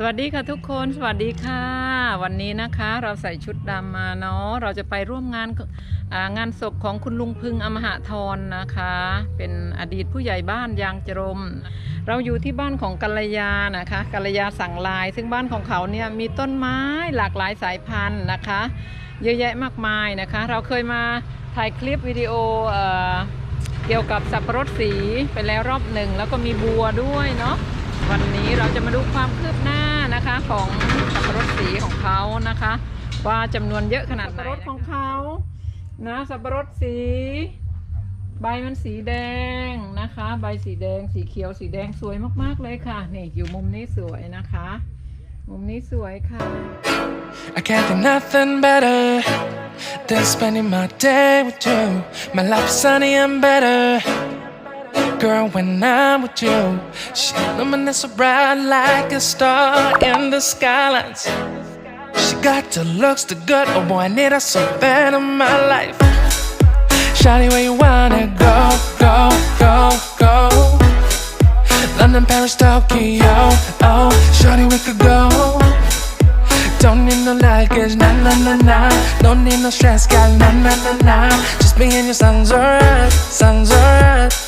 สวัสดีค่ะทุกคนสวัสดีค่ะ วันนี้นะคะเราใส่ชุดดำมาเนาะเราจะไปร่วมงานงานศพของคุณลุงพึงอมหะทรนะคะ เป็นอดีตผู้ใหญ่บ้านยางจรม เราอยู่ที่บ้านของกัลยานะคะกัลยาสั่งลาย ซึ่งบ้านของเขาเนี่ยมีต้นไม้หลากหลายสายพันธุ์นะคะ เยอะแยะมากมายนะคะ เราเคยมาถ่ายคลิปวิดีโอเออเกี่ยวกับสับปะรดสีไปแล้วรอบหนึ่งแล้วก็มีบัวด้วยเนาะวันนี้เราจะมาดูความคืบหน้า นะคะของสับปะรดสีของเขานะคะ ว่าจำนวนเยอะขนาดไหนสับปะรดของเขานะสับปะรดสี ใบมันสีแดงนะคะ ใบสีแดงสีเขียวสีแดงสวยมากๆเลยค่ะนี่อยู่มุมนี้สวยนะคะ มุมนี้สวยค่ะ I can't think nothing better than spending my day with you. My life is sunny and better. Girl, when I'm with you, she luminous so bright like a star in the skylines. She got the looks, the good, oh boy, I need her so bad in my life. Shawty, where you wanna go, go, go, go? London, Paris, Tokyo, oh, Shawty, we could go. Don't need no luggage, nah nah nah nah. Don't need no stress, girl, nah nah nah nah. Just me and your sounds alright, sounds alright.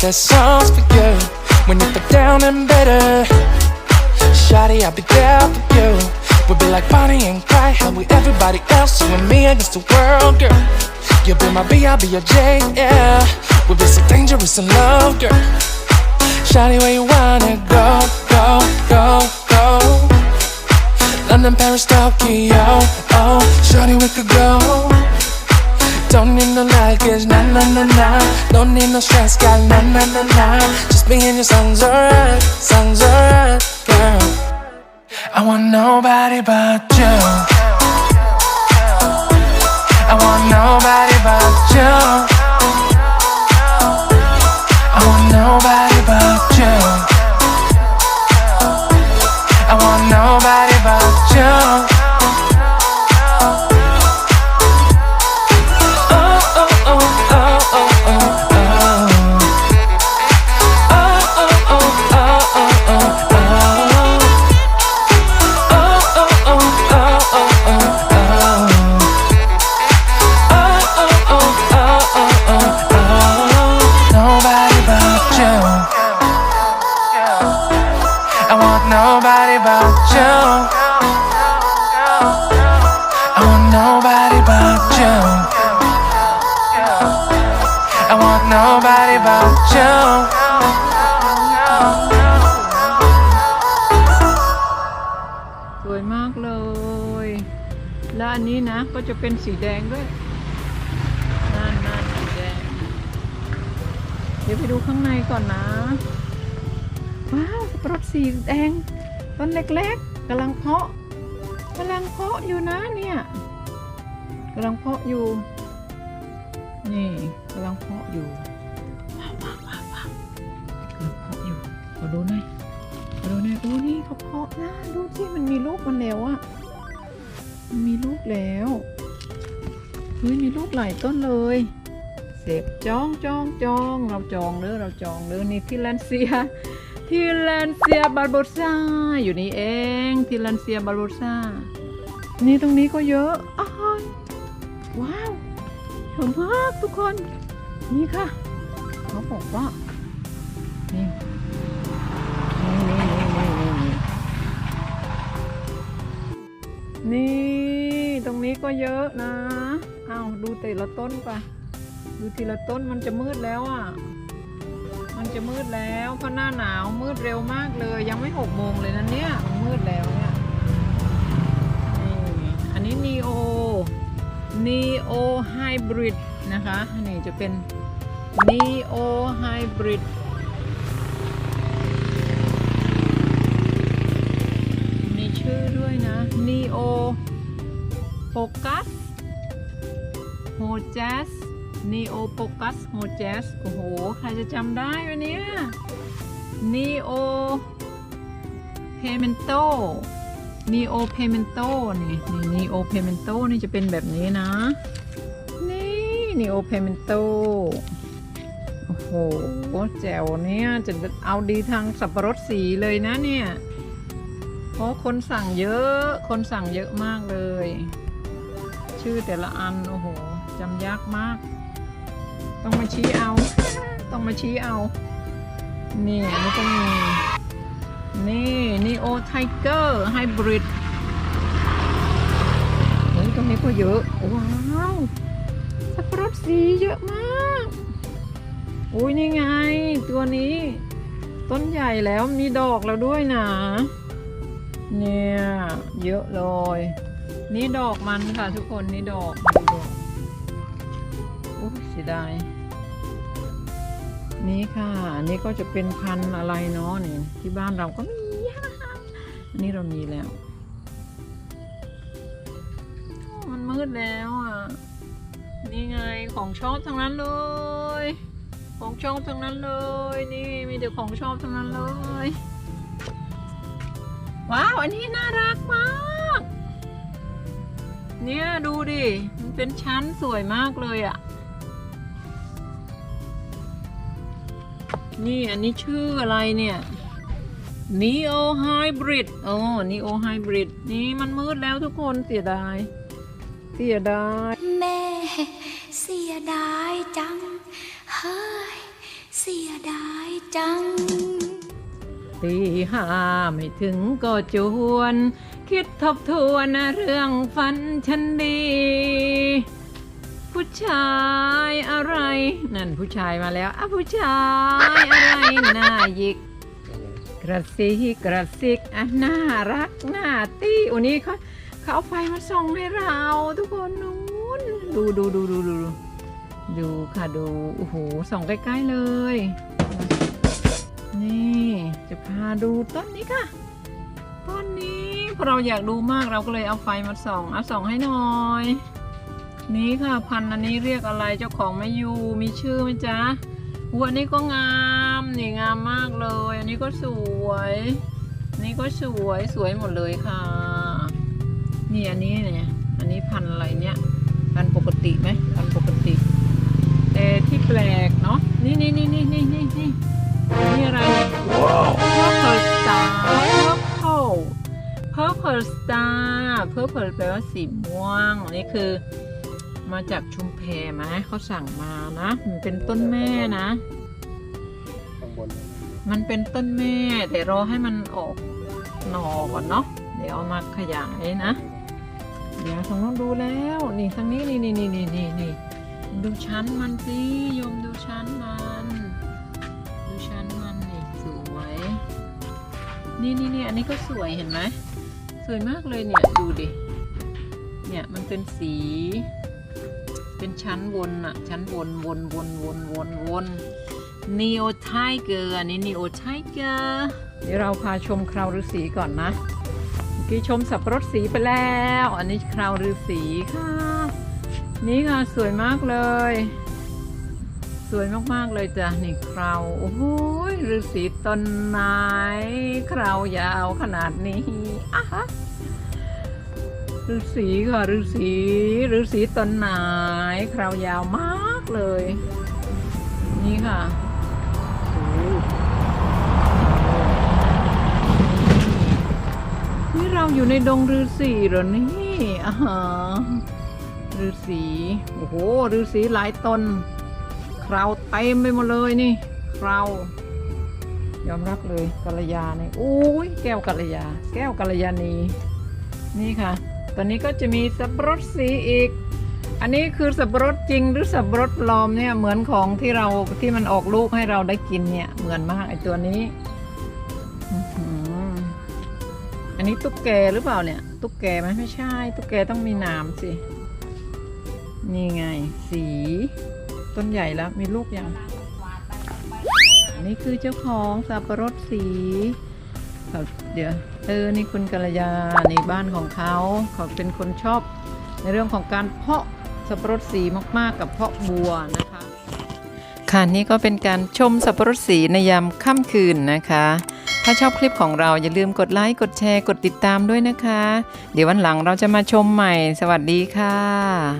I save songs for you when you feel down and bitter? Uh, Shawty, I'll be there for you. We'll be like Bonnie and Clyde, how we everybody else, you and me against the world, girl. You'll be my B, I'll be your J, yeah. We'll be so dangerous in love, girl. Shawty, where you wanna go, go, go, go? London, Paris, Tokyo, oh, Shawty, we could go. Don't need no luggage, nah nah nah nah. Don't need no stress, girl, nah nah nah nah. Just me and your sounds alright, sounds alright, girl. I want nobody but you. I want nobody but you. I want nobody but you. สวยมากเลย แล้วอันนี้นะก็จะเป็นสีแดงด้วยนั่นนั่นสีแดง เดี๋ยวไปดูข้างในก่อนนะ ว้าวสับปะรดสีแดง ต้นเล็กๆกำลังเพาะกำลังเพาะอยู่นะเนี่ยกำลังเพาะอยู่ นี่ำลังเพาะอยู่ว้าวว้าวว้าวว้าวกำลังเพาะอยู่ขอดูหน่อยขอดูหน่อยโอ้นี่เขาเพาะนะดูที่มันมีลูกมันแล้วอะมันมีลูกแล้วเฮ้ยมีลูกหลายต้นเลยเสพจองจองจองเราจองเด้อเราจองเด้อนี่ทิแลนเซียทิแลนเซียบาร์โบซาอยู่นี่เองทิแลนเซียบาร์โบซานี่ตรงนี้ก็เยอะอ้ายว้าว สวยมากทุกคน นี่ค่ะ เขาบอกว่า นี่นี่ตรงนี้ก็เยอะนะ เอาวดูแต่ละต้นไปดูทีละต้นมันจะมืดแล้วอะ มันจะมืดแล้วเพราะหน้าหนาวมืดเร็วมากเลย ยังไม่หกโมงเลยนะเนี่ยมืดแล้วเนี่ยนี่อันนี้นีโอ neo Hybrid นะคะ นี่จะเป็น Neo Hybrid มีชื่อด้วยนะ Neo Focus h o j a z Neo Focus h o j a z โอ้โห ใครจะจำได้วันนี้ Neo Pimento Neo Pimento นี่นี่ Neo Pimento นี่จะเป็นแบบนี้นะ นี่ Neo Pimento โอ้โหแจ๋วเนี่ยจะเอาดีทางสับปะรดสีเลยนะเนี่ยเพราะคนสั่งเยอะ คนสั่งเยอะมากเลย ชื่อแต่ละอัน โอ้โหจำยากมาก ต้องมาชี้เอา ต้องมาชี้เอา นี่อันนี้ก็มี โอไทเกอร์ไฮบริดเฮ้ยตรงนี้ก็เยอะ ว้าวสับปะรดสีเยอะมากอุ้ยนี่ไง ตัวนี้ ต้นใหญ่แล้วมีดอกแล้วด้วยนะ เนี่ย เยอะเลย นี่ดอกมันค่ะทุกคนนี่ดอกดูดอกโอ้เสียดายนี่ค่ะอันนี่ก็จะเป็นพันธุ์อะไรเนาะนี่ที่บ้านเราก็มี นนี้เรามีแล้ว มันมืดแล้วอะ นี่ไงของชอบทั้งนั้นเลย ของชอบทั้งนั้นเลย นี่มีแต่ของชอบทั้งนั้นเลย ว้าว อันนี้น่ารักมาก เนี่ยดูดิ มันเป็นชั้นสวยมากเลยอะ่ะ นี่อันนี้ชื่ออะไรเนี่ย Neo Hybrid โอ้ Neo Hybrid นี่มันมืดแล้วทุกคนเสียดาย เสียดาย แม่ เสียดายจัง เฮ้ย เสียดายจังตีห้าไม่ถึงก็จวน คิดทบทวนเรื่องฝันฉันดี ผู้ชายอะไร นั่นผู้ชายมาแล้วอะผู้ชายอะไรหน้าหยิก กระซิกกระซิกอะน่ารักน่าตีอันนี้เขาเขาเอาไฟมาส่องให้เรา ทุกคนนู้นดูดูดูดูดูดูดูค่ะดูโอ้โหส่องใกล้ๆเลย นี่จะพาดูต้นนี้ค่ะต้นนี้พราะเราอยากดูมากเราก็เลยเอาไฟมาส่องเอาส่องให้หน่อย นี่ค่ะพันธุ์อันนี้เรียกอะไรเจ้าของไม่อยู่มีชื่อไหมจ๊ะ หัวอันนี้ก็งามนี่งามมากเลย อันนี้ก็สวยอันนี่ก็สวยสวยหมดเลยค่ะ นี่อันนี้เนี่ยอันนี้พันธุ์อะไรเนี่ยพันธุ์ปกติไหมพันธุ์ปกติ แต่ที่แปลกเนาะนี่นี่นี่นี่นี่นี่นี่นี่อะไรเนี่ย purple star purple purple star purple แปลว่าสีม่วงอันนี้คือ มาจากชุมแพไหมเขาสั่งมานะมันเป็นต้นแม่นะ ข้างบนมันเป็นต้นแม่แต่รอให้มันออกหน่อก่อนเนาะเดี๋ยวเอามาขยายนะเดี๋ยวทางโน้องดูแล้วนี่ทางนี้นี่นี่นี่นี่นี่นี่ดูชั้นมันสิโยมดูชั้นมัน ดูชั้นมันนี่สวยนี่นี่นี่อันนี้ก็สวยเห็นไหมสวยมากเลยเนี่ยดูดิเนี่ยมันเป็นสี เป็นชั้นวนอะชั้นวนวนวนวนวนวนนีโอไทเกอร์อันนี้นีโอไทเกอร์เดี๋ยวเราพาชมคราวฤาษีก่อนนะเมื่อกี้ชมสับปะรดสีไปแล้ว อันนี้คราวฤาษีค่ะ นี่ค่ะสวยมากเลย สวยมากๆเลยจ้ะนี่คราวโอ้โหฤาษีต้นไม้คราวยาวขนาดนี้อะฮะ ฤาษีค่ะฤาษีฤาษีต้นไม้คราวยาวมากเลย นี่ค่ะนี่เราอยู่ในดงฤาษีเหรอนี่อ่าฮะฤาษีโอ้โหฤาษีหลายตนคราวเต็มไปหมดเลยนี่คราวยอมรับเลยกัลยาเนี่ยโอ้ยแก้วกัลยา แก้วกัลยานีนี่ค่ะ ตอนนี้ก็จะมีสับปะรดสีอีก อันนี้คือสับปะรดจริงหรือสับปะรดปลอมเนี่ยเหมือนของที่เราที่มันออกลูกให้เราได้กินเนี่ยเหมือนมากไอตัวนี้อันนี้ตุ๊กแกหรือเปล่าเนี่ย ตุ๊กแกไหมไม่ใช่ ตุ๊กแกต้องมีหนามสินี่ไง สีต้นใหญ่แล้วมีลูกยังนี่คือเจ้าของสับปะรดสี เขาเดี๋ยวเออนี่คุณกัลยาในบ้านของเขาเขาเป็นคนชอบ ในเรื่องของการเพาะสับปะรดสีมากๆ กับเพาะบัวนะคะ ค่ะนี่ก็เป็นการชมสับปะรดสีในยามค่ำคืนนะคะ ถ้าชอบคลิปของเราอย่าลืมกดไลค์กดแชร์กดติดตามด้วยนะคะ เดี๋ยววันหลังเราจะมาชมใหม่ สวัสดีค่ะ